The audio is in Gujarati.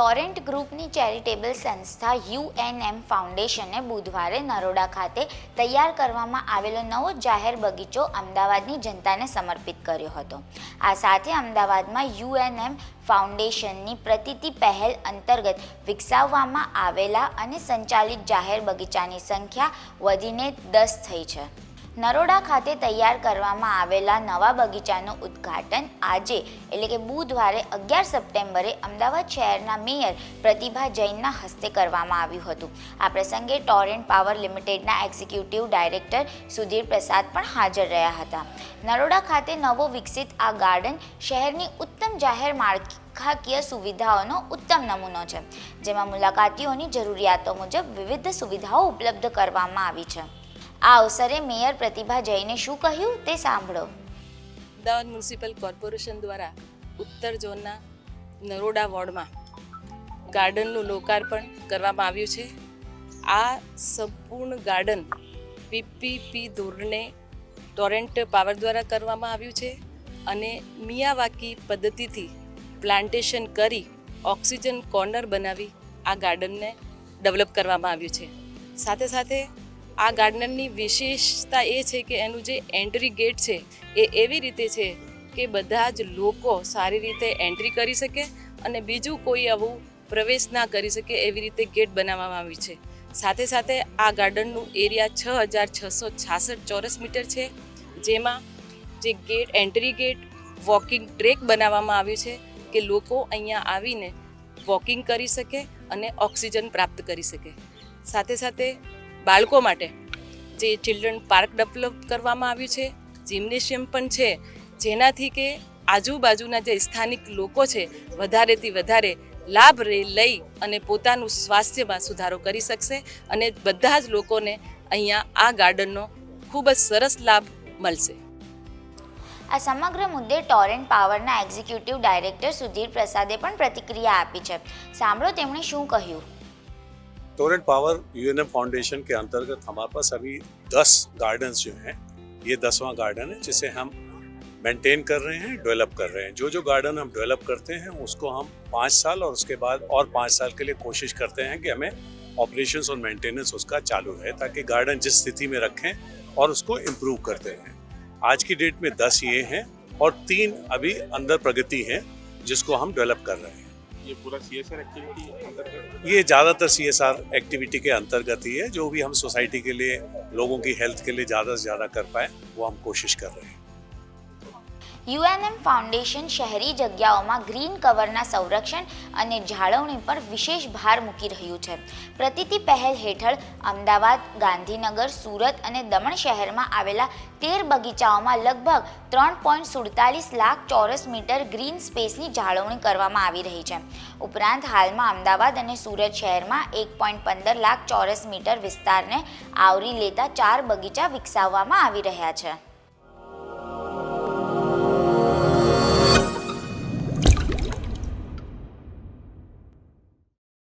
ટોરેન્ટ ગ્રુપની ચેરિટેબલ સંસ્થા યુએનએમ ફાઉન્ડેશને બુધવારે નરોડા ખાતે તૈયાર કરવામાં આવેલો નવો જાહેર બગીચો અમદાવાદની જનતાને સમર્પિત કર્યો હતો. આ સાથે અમદાવાદમાં યુએનએમ ફાઉન્ડેશનની પ્રતિતિ પહેલ અંતર્ગત વિકસાવવામાં આવેલા અને સંચાલિત જાહેર બગીચાની સંખ્યા વધીને દસ થઈ છે. નરોડા ખાતે તૈયાર કરવામાં આવેલા નવા બગીચાનું ઉદ્ઘાટન આજે, એટલે કે બુધવારે અગિયાર સપ્ટેમ્બરે અમદાવાદ શહેરના મેયર પ્રતિભા જૈનના હસ્તે કરવામાં આવ્યું હતું. આ પ્રસંગે ટોરેન્ટ પાવર લિમિટેડના એક્ઝિક્યુટિવ ડાયરેક્ટર સુધીર પ્રસાદ પણ હાજર રહ્યા હતા. નરોડા ખાતે નવો વિકસિત આ ગાર્ડન શહેરની ઉત્તમ જાહેર માળખાકીય સુવિધાઓનો ઉત્તમ નમૂનો છે, જેમાં મુલાકાતીઓની જરૂરિયાતો મુજબ વિવિધ સુવિધાઓ ઉપલબ્ધ કરવામાં આવી છે. આ અવસરે મેયર પ્રતિભા જૈને શું કહ્યું તે સાંભળો. અમદાવાદ મ્યુનિસિપલ કોર્પોરેશન દ્વારા ઉત્તર ઝોનના નરોડા વોર્ડમાં ગાર્ડનનું લોકાર્પણ કરવામાં આવ્યું છે. આ સંપૂર્ણ ગાર્ડન પીપીપી ધોરણે ટોરેન્ટ પાવર દ્વારા કરવામાં આવ્યું છે અને મિયાવાકી પદ્ધતિથી પ્લાન્ટેશન કરી ઓક્સિજન કોર્નર બનાવી આ ગાર્ડનને ડેવલપ કરવામાં આવ્યું છે. સાથે સાથે આ ગાર્ડનરની વિશેષતા એ છે કે એનું જે એન્ટ્રી ગેટ છે, એ એવી રીતે છે કે બધા જ લોકો સારી રીતે એન્ટ્રી કરી શકે અને બીજું કોઈ આવું પ્રવેશ ના કરી શકે એવી રીતે ગેટ બનાવવામાં આવી છે. સાથે સાથે આ ગાર્ડનનું એરિયા છ હજાર છસો છાસઠ ચોરસ મીટર છે, જેમાં જે gate entry gate walking track બનાવવામાં આવ્યું છે કે લોકો અહીંયા આવીને વોકિંગ કરી શકે અને ઓક્સિજન પ્રાપ્ત કરી શકે. સાથે સાથે બાળકો માટે જે ચિલ્ડ્રન પાર્ક ડેવલપ કરવામાં આવ્યું છે જિમ્નેશિયમ પણ છે, જેનાથી કે આજુબાજુના જે સ્થાનિક લોકો છે, વધારેથી વધારે લાભ લઈ અને પોતાનું સ્વાસ્થ્યમાં સુધારો કરી શકશે અને બધા જ લોકોને અહીંયા આ ગાર્ડનનો ખૂબ જ સરસ લાભ મળશે. આ સમગ્ર મુદ્દે ટોરેન્ટ પાવરના એક્ઝિક્યુટિવ ડાયરેક્ટર સુધીર પ્રસાદે પણ પ્રતિક્રિયા આપી છે. સાંભળો તેમણે શું કહ્યું. टोरेंट पावर यूएनएम फाउंडेशन के अंतर्गत हमारे पास अभी दस गार्डन्स जो हैं, ये दसवां गार्डन है, जिसे हम मेंटेन कर रहे हैं डेवलप कर रहे हैं। जो जो गार्डन हम डेवलप करते हैं, उसको हम पाँच साल और उसके बाद और पाँच साल के लिए कोशिश करते हैं कि हमें ऑपरेशंस और मेंटेनेंस उसका चालू रहे, ताकि गार्डन जिस स्थिति में रखें और उसको इम्प्रूव करते हैं आज की डेट में दस ये हैं और तीन अभी अंदर प्रगति है, जिसको हम डेवलप कर रहे हैं। ये पूरा सी एस आर एक्टिविटी अंतर्गत ये ज़्यादातर सी एस आर एक्टिविटी के अंतर्गत ही है जो भी हम सोसाइटी के लिए लोगों की हेल्थ के लिए ज़्यादा से ज़्यादा कर पाए वो हम कोशिश कर रहे हैं યુએનએમ ફાઉન્ડેશન શહેરી જગ્યાઓમાં ગ્રીન કવરના સંરક્ષણ અને જાળવણી પર વિશેષ ભાર મૂકી રહ્યું છે. પ્રતિતિ પહેલ હેઠળ અમદાવાદ, ગાંધીનગર, સુરત અને દમણ શહેરમાં આવેલા તેર બગીચાઓમાં લગભગ ત્રણ પોઈન્ટ સુડતાલીસ લાખ ચોરસ મીટર ગ્રીન સ્પેસની જાળવણી કરવામાં આવી રહી છે. ઉપરાંત હાલમાં અમદાવાદ અને સુરત શહેરમાં એક પોઈન્ટ પંદર લાખ ચોરસ મીટર વિસ્તારને આવરી લેતા ચાર બગીચા વિકસાવવામાં આવી રહ્યા છે.